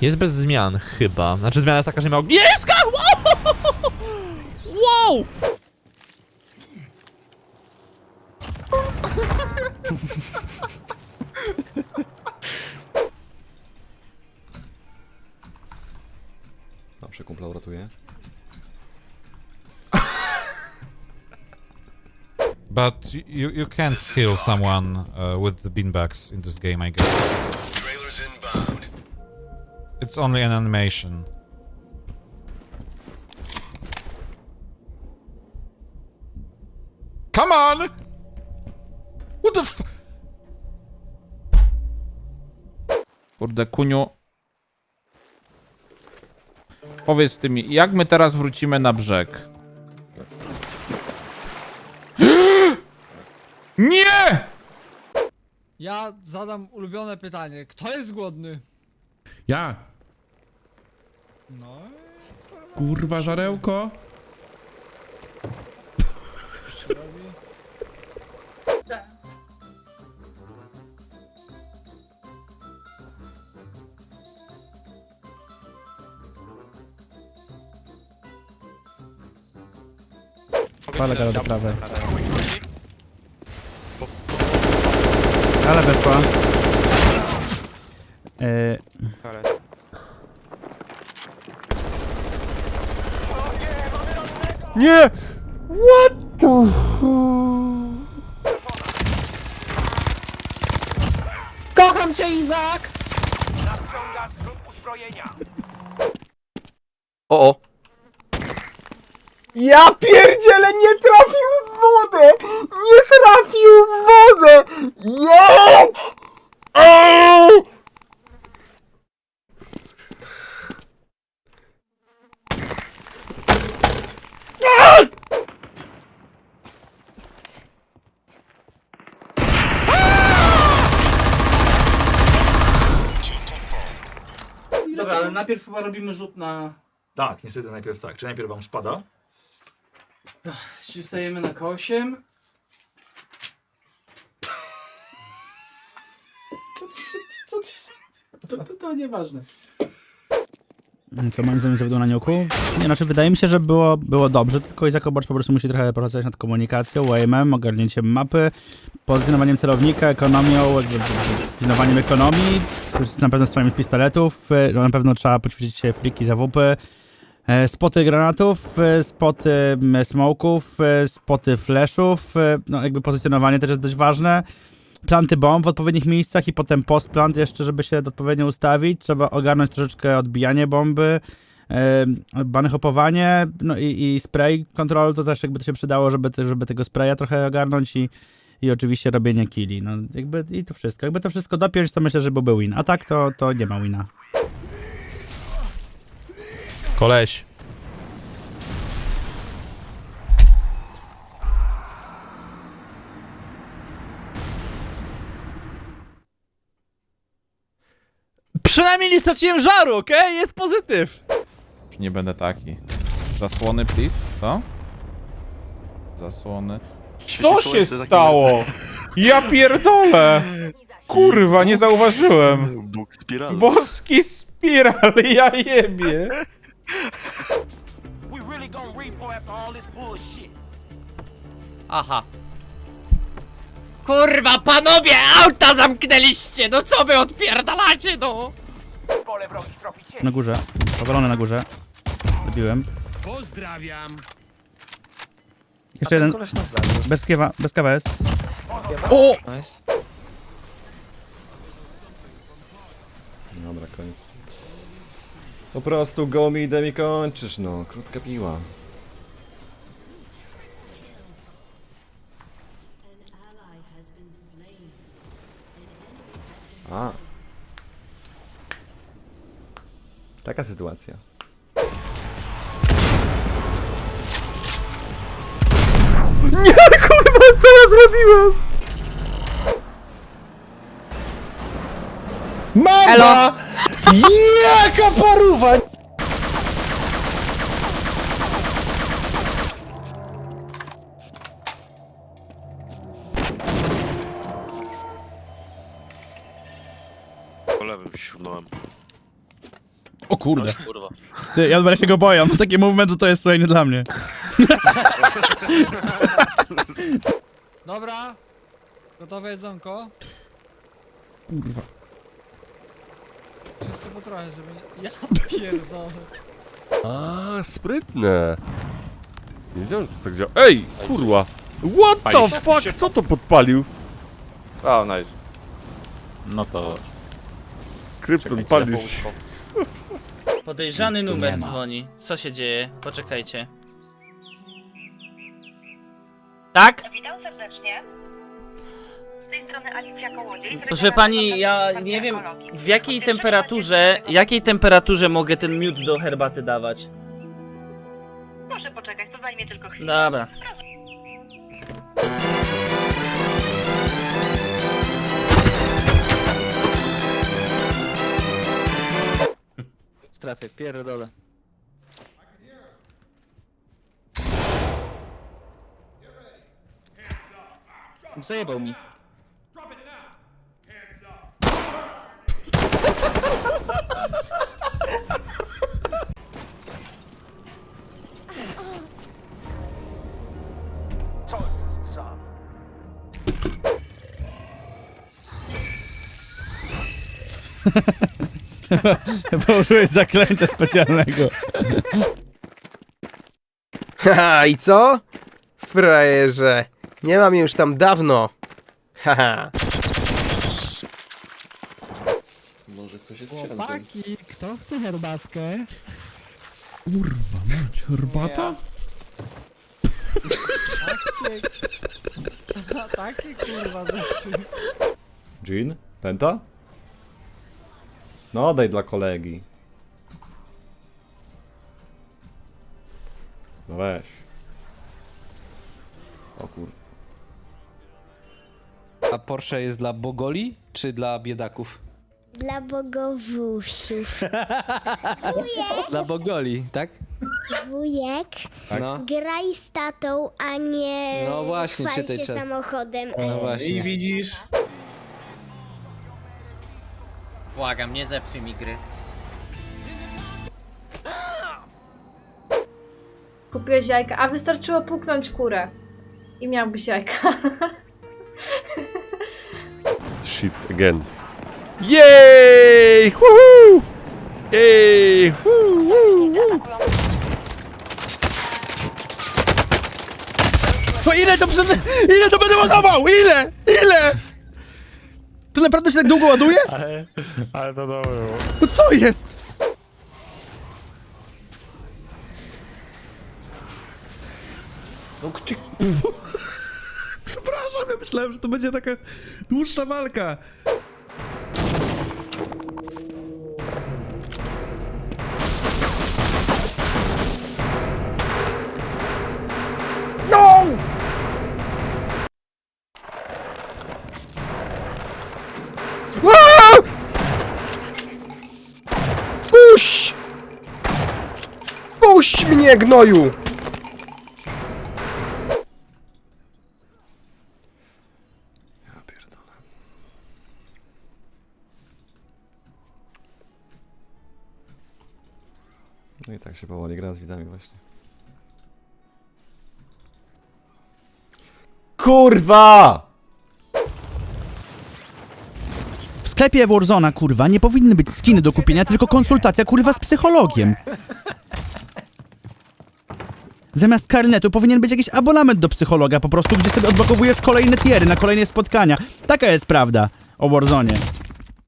Jest bez zmian, chyba. Znaczy zmiana jest taka, że miał... Niebieska! Wow! wow! Zawsze kumpla uratuje. But you you can't kill someone uh, with the beanbags in this game, I guess. It's only an animation. Come on! What the f- Kurde, Kuniu. Powiedz ty mi, jak my teraz wrócimy na brzeg? Nie! Ja zadam ulubione pytanie. Kto jest głodny? Ja! No Kurwa, żarełko! Pala gala do prawej. Gala weszła. Yy, nie! What the Kocham cię, Izak! O, o. Ja pierdzielę, nie trafił w wodę! Nie trafił w wodę! Jak? Eee! Dobra, ale najpierw chyba robimy rzut na... Tak, niestety najpierw tak. Czy najpierw wam spada? Czy stajemy na K8? Co, co, co, co, to, to, to nieważne. Co moim zdaniem zawiodło na nioku? Nie, znaczy wydaje mi się, że było, było dobrze, tylko Izak Obacz po prostu musi trochę pracować nad komunikacją, UAM, ogarnięciem mapy, pozycjonowaniem celownika, ekonomią, pilnowaniem ekonomii, na pewno z pistoletów, no, na pewno trzeba poćwiczyć się fliki za WP, e, spoty granatów, e, spoty smoków, e, spoty flashów, no jakby pozycjonowanie też jest dość ważne. Planty bomb w odpowiednich miejscach i potem postplant jeszcze, żeby się odpowiednio ustawić. Trzeba ogarnąć troszeczkę odbijanie bomby, yy, banyhopowanie, no i, i spray control to też jakby to się przydało, żeby, te, żeby tego spraya trochę ogarnąć i, i oczywiście robienie killi. No jakby i to wszystko. Jakby to wszystko dopiąć, to myślę, że byłby win. A tak to, to nie ma wina. Koleś. Przynajmniej nie straciłem żaru, okej? Jest pozytyw. Już nie będę taki. Zasłony, please? Co? Zasłony. Co się stało? Ja pierdolę! Kurwa, nie zauważyłem! Bóg spiral. Boski spiral, ja jebie! Aha. Kurwa, panowie, auta zamknęliście! No co wy odpierdalacie, no? Na górze. Powalony na górze. Zabiłem. Pozdrawiam! Jeszcze jeden. Bez kiewa, bez kawa jest. O! Dobra, koniec. Po prostu go mi mi kończysz, no. Krótka piła. A. Taka sytuacja. Nie, kurwa, co ja zrobiłem? Mama! Jaka paruwa! Po lewym siunąłem. O kurde. Kurwa. Ty, ja się go boję, ma taki movement, to jest słuchaj nie dla mnie. Dobra. Gotowe jedzonko? Kurwa. Wszyscy po trochę, żeby... nie- Ja pierdolę. A, sprytne. Nie wiedziałem, że to tak działa. Ej, kurwa. What the fuck? Kto to podpalił? Oh, nice. No to... Krypton palisz. Podejrzany numer dzwoni. Co się dzieje? Poczekajcie. Tak? Witam serdecznie. Z tej strony Alicja Kołodziej. Proszę pani, ja nie wiem w jakiej temperaturze, jakiej temperaturze mogę ten miód do herbaty dawać. Proszę poczekać, to zajmie tylko chwilę. Dobra. Strefy, pierdolę. Zajebał mi. Położyłeś zaklęcie specjalnego. Haha, i co? Frajerze. Nie mam już tam dawno. Haha. Może ktoś jest księdzem. Chłopaki, kto chce herbatkę? Kurwa mać, herbata? Takie kurwa rzeczy. Jean? Penta? No, daj dla kolegi. No weź. O kur... A Porsche jest dla Bogoli, czy dla biedaków? Dla bogowusów. Dla Bogoli, tak? Wujek, No. graj z tatą, a nie No właśnie, chwal czytaj się czat. samochodem. No właśnie. widzisz? Błagam, nie zepsuj mi gry. Kupiłeś jajka, a wystarczyło puknąć kurę. I miałbyś jajka. Shit, again. Jej! Woohoo! Jej! Woo, woo, woo. To ile to przed... Ile to będę ładował? Ile? Ile? To naprawdę się tak długo ładuje? Ale, ale to dobre było. No co jest? No gdzie... Przepraszam, ja myślałem, że to będzie taka dłuższa walka. Mnie, gnoju! Ja pierdolę. No i tak się powoli gra z widzami właśnie. Kurwa! W sklepie Warzona, kurwa, nie powinny być skiny do kupienia, tylko konsultacja, kurwa, z psychologiem. Zamiast karnetu powinien być jakiś abonament do psychologa po prostu, gdzie sobie odblokowujesz kolejne tiery na kolejne spotkania. Taka jest prawda o Warzone.